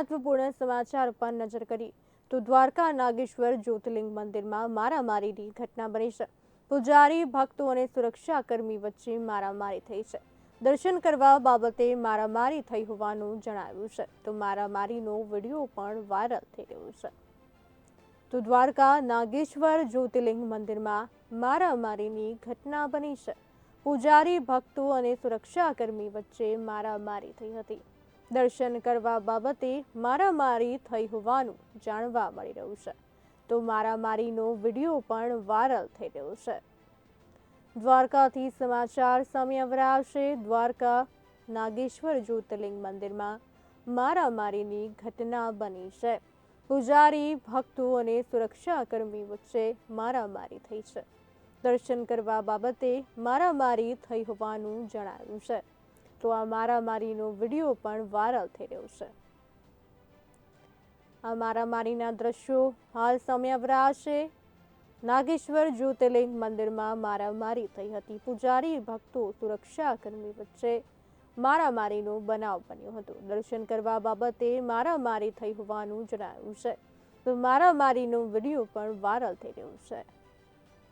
મહત્વપૂર્ણ સમાચાર પર નજર કરી. તો દ્વારકા, નાગેશ્વર, જ્યોતિર્લિંગ મંદિરમાં મારામારીની ઘટના બની છે. પૂજારી, ભક્તો અને સુરક્ષાકર્મી વચ્ચે મારામારી થઈ છે. દર્શન કરવા બાબતે મારામારી થઈ હોવાનું જણાવ્યું છે. તો મારામારીનો વીડિયો પણ વાયરલ થઈ રહ્યો છે. તો દ્વારકા, નાગેશ્વર, જ્યોતિર્લિંગ મંદિરમાં મારામારીની ઘટના બની છે. પૂજારી, ભક્તો અને સુરક્ષાકર્મી વચ્ચે મારામારી થઈ હતી. દર્શન કરવા બાબતે મારામારી થઈ હોવાનું જાણવા મળી રહ્યું છે. તો મારામારીનો વીડિયો પણ વાયરલ થઈ રહ્યો છે. દ્વારકાથી સમાચાર સામે આવ્યા દ્વારકા નાગેશ્વર જ્યોતિર્લિંગ મંદિરમાં મારામારીની ઘટના બની છે. પૂજારી, ભક્તો અને સુરક્ષાકર્મી વચ્ચે મારામારી થઈ છે. દર્શન કરવા બાબતે મારામારી થઈ હોવાનું જણાવ્યું છે. તો આ મારામારીનો વીડિયો પણ વાયરલ થઈ રહ્યો છે. આ મારામારીના દ્રશ્યો હાલ સામે નાગેશ્વર જ્યોતિર્લિંગ મંદિરમાં મારામારી થઈ હતી. પૂજારી ભક્તો સુરક્ષાકર્મી વચ્ચે મારામારીનો બનાવ બન્યો હતો. દર્શન કરવા બાબતે મારામારી થઈ હોવાનું જણાવ્યું છે. તો મારામારીનો વીડિયો પણ વાયરલ થઈ રહ્યો છે.